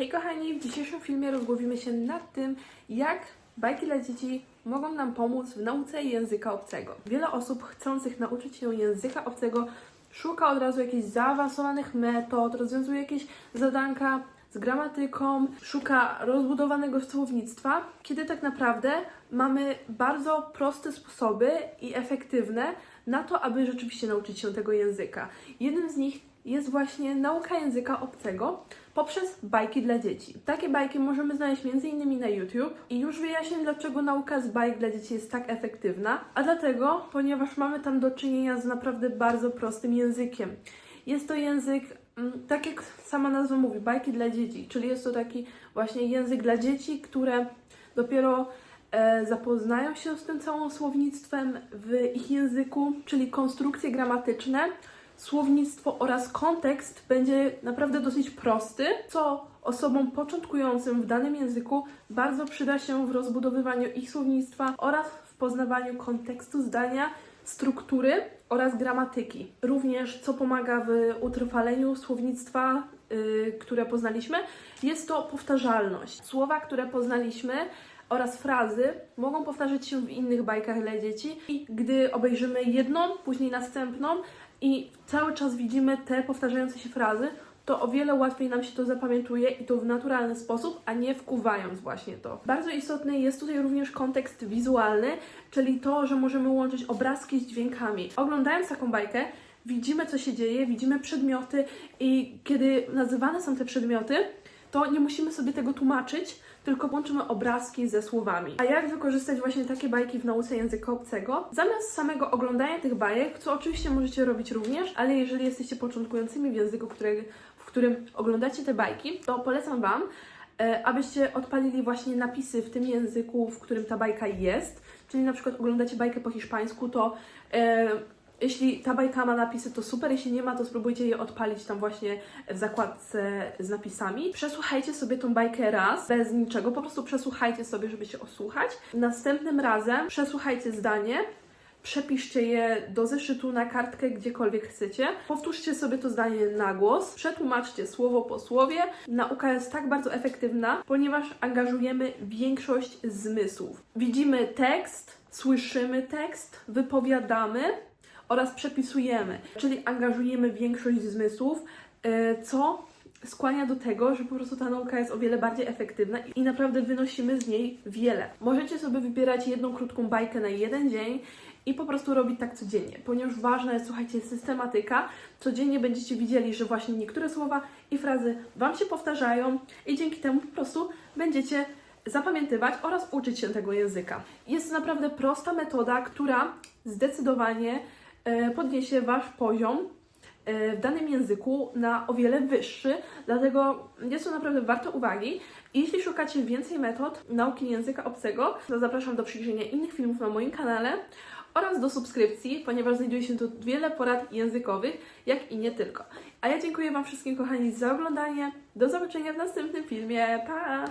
Hej kochani, w dzisiejszym filmie rozgłowimy się nad tym, jak bajki dla dzieci mogą nam pomóc w nauce języka obcego. Wiele osób chcących nauczyć się języka obcego szuka od razu jakichś zaawansowanych metod, rozwiązuje jakieś zadanka z gramatyką, szuka rozbudowanego słownictwa, kiedy tak naprawdę mamy bardzo proste sposoby i efektywne na to, aby rzeczywiście nauczyć się tego języka. Jednym z nich jest właśnie nauka języka obcego poprzez bajki dla dzieci. Takie bajki możemy znaleźć m.in. na YouTube i już wyjaśnię, dlaczego nauka z bajek dla dzieci jest tak efektywna, a dlatego, ponieważ mamy tam do czynienia z naprawdę bardzo prostym językiem. Jest to język, mm, tak jak sama nazwa mówi, bajki dla dzieci, czyli jest to taki właśnie język dla dzieci, które dopiero e, zapoznają się z tym całym słownictwem w ich języku, czyli konstrukcje gramatyczne, słownictwo oraz kontekst będzie naprawdę dosyć prosty, co osobom początkującym w danym języku bardzo przyda się w rozbudowywaniu ich słownictwa oraz w poznawaniu kontekstu zdania, struktury oraz gramatyki. Również co pomaga w utrwaleniu słownictwa, yy, które poznaliśmy, jest to powtarzalność. Słowa, które poznaliśmy, oraz frazy mogą powtarzać się w innych bajkach dla dzieci i gdy obejrzymy jedną, później następną i cały czas widzimy te powtarzające się frazy, to o wiele łatwiej nam się to zapamiętuje i to w naturalny sposób, a nie wkuwając właśnie to. Bardzo istotny jest tutaj również kontekst wizualny, czyli to, że możemy łączyć obrazki z dźwiękami. Oglądając taką bajkę, widzimy co się dzieje, widzimy przedmioty i kiedy nazywane są te przedmioty, to nie musimy sobie tego tłumaczyć, tylko łączymy obrazki ze słowami. A jak wykorzystać właśnie takie bajki w nauce języka obcego? Zamiast samego oglądania tych bajek, co oczywiście możecie robić również, ale jeżeli jesteście początkującymi w języku, w którym oglądacie te bajki, to polecam Wam, e, abyście odpalili właśnie napisy w tym języku, w którym ta bajka jest. Czyli na przykład oglądacie bajkę po hiszpańsku, to e, jeśli ta bajka ma napisy, to super, jeśli nie ma, to spróbujcie je odpalić tam właśnie w zakładce z napisami. Przesłuchajcie sobie tą bajkę raz, bez niczego, po prostu przesłuchajcie sobie, żeby się osłuchać. Następnym razem przesłuchajcie zdanie, przepiszcie je do zeszytu na kartkę, gdziekolwiek chcecie. Powtórzcie sobie to zdanie na głos, przetłumaczcie słowo po słowie. Nauka jest tak bardzo efektywna, ponieważ angażujemy większość zmysłów. Widzimy tekst, słyszymy tekst, wypowiadamy oraz przepisujemy, czyli angażujemy większość zmysłów, e, co skłania do tego, że po prostu ta nauka jest o wiele bardziej efektywna i naprawdę wynosimy z niej wiele. Możecie sobie wybierać jedną krótką bajkę na jeden dzień i po prostu robić tak codziennie, ponieważ ważna jest, słuchajcie, systematyka. Codziennie będziecie widzieli, że właśnie niektóre słowa i frazy Wam się powtarzają i dzięki temu po prostu będziecie zapamiętywać oraz uczyć się tego języka. Jest to naprawdę prosta metoda, która zdecydowanie podniesie Wasz poziom e, w danym języku na o wiele wyższy, dlatego jest to naprawdę warte uwagi. Jeśli szukacie więcej metod nauki języka obcego, to zapraszam do przyjrzenia innych filmów na moim kanale oraz do subskrypcji, ponieważ znajduje się tu wiele porad językowych, jak i nie tylko. A ja dziękuję Wam wszystkim, kochani, za oglądanie. Do zobaczenia w następnym filmie. Pa!